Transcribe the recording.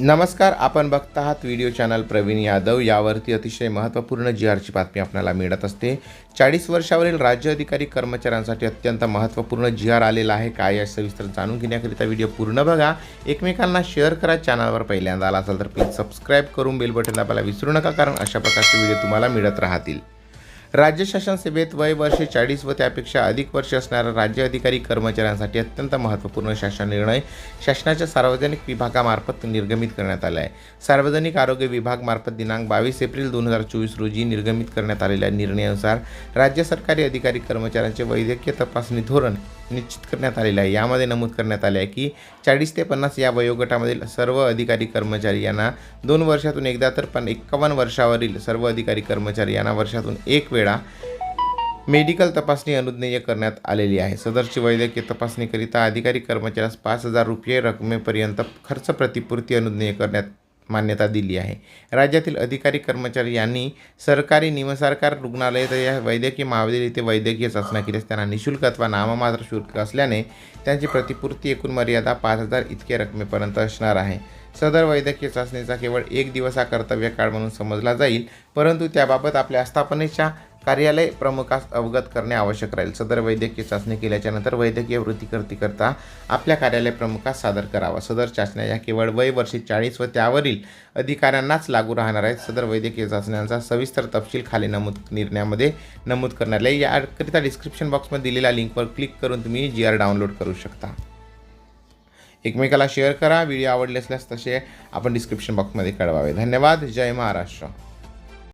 नमस्कार आपण बघत आहात व्हिडिओ चॅनल प्रवीण यादव. यावरती अतिशय महत्त्वपूर्ण जी आरची बातमी आपल्याला मिळत असते. चाळीस वर्षावरील राज्य अधिकारी कर्मचाऱ्यांसाठी अत्यंत महत्त्वपूर्ण जी आर आलेला आहे. काय या सविस्तर जाणून घेण्याकरिता व्हिडिओ पूर्ण बघा. एकमेकांना शेअर करा. चॅनलवर पहिल्यांदा आला असाल तर प्लीज सबस्क्राईब करून बेल बटन दाबायला विसरू नका कारण अशा प्रकारचे व्हिडिओ तुम्हाला मिळत राहतील. राज्य शासन सेवेत वय वर्षे चाळीस व त्यापेक्षा अधिक वर्ष असणाऱ्या राज्य अधिकारी कर्मचाऱ्यांसाठी अत्यंत महत्त्वपूर्ण शासन निर्णय शासनाच्या सार्वजनिक विभागामार्फत निर्गमित करण्यात आला आहे. सार्वजनिक आरोग्य विभागमार्फत दिनांक बावीस एप्रिल दोन हजार चोवीस रोजी निर्गमित करण्यात आलेल्या निर्णयानुसार राज्य सरकारी अधिकारी कर्मचाऱ्यांचे वैद्यकीय तपासणी धोरण निश्चित करण्यात आलेलं आहे. यामध्ये नमूद करण्यात आले आहे की चाळीस ते पन्नास या वयोगटामधील सर्व अधिकारी कर्मचारी यांना दोन वर्षातून एकदा तर पण एक्कावन्न वर्षावरील सर्व अधिकारी कर्मचारी यांना वर्षातून एक वेळ वेळा मेडिकल तपासणी अनुज्ञेय करण्यात आलेली आहे. सदरची वैद्यकीय तपासणीकरिता अधिकारी कर्मचाऱ्यास पाच हजार रुपये रकमेपर्यंत खर्च प्रतिपूर्ती अनुज्ञेय करण्यात मान्यता दिली आहे. राज्यातील अधिकारी कर्मचारी यांनी सरकारी निमसरकार रुग्णालय तर या वैद्यकीय महाविद्यालय येथे वैद्यकीय चाचण्या केल्यास त्यांना निशुल्क अथवा नाममात्र शुल्क असल्याने त्यांची प्रतिपूर्ती एकूण मर्यादा पाच हजार इतके रकमेपर्यंत असणार आहे. सदर वैद्यकीय चाचणीचा केवळ एक दिवस हा कर्तव्य काळ म्हणून समजला जाईल परंतु त्याबाबत आपल्या आस्थापनेच्या कार्यालय प्रमुखास अवगत करणे आवश्यक राहील. सदर वैद्यकीय चाचणी केल्याच्यानंतर वैद्यकीय वैद्यकीय वृत्तीकर्तीकरता आपल्या कार्यालय प्रमुखास सादर करावा. सदर चाचण्या या केवळ वय वर्षी चाळीस व त्यावरील अधिकाऱ्यांनाच लागू राहणार आहेत. सदर वैद्यकीय चाचण्यांचा सविस्तर तपशील खाली नमूद निर्णयामध्ये नमूद करण्यात आले याकरिता डिस्क्रिप्शन बॉक्समध्ये दिलेल्या लिंकवर क्लिक करून तुम्ही जी आर डाउनलोड करू शकता. एकमेकाला शेअर करा. व्हिडिओ आवडले असल्यास तसे आपण डिस्क्रिप्शन बॉक्समध्ये कळवावे. धन्यवाद. जय महाराष्ट्र.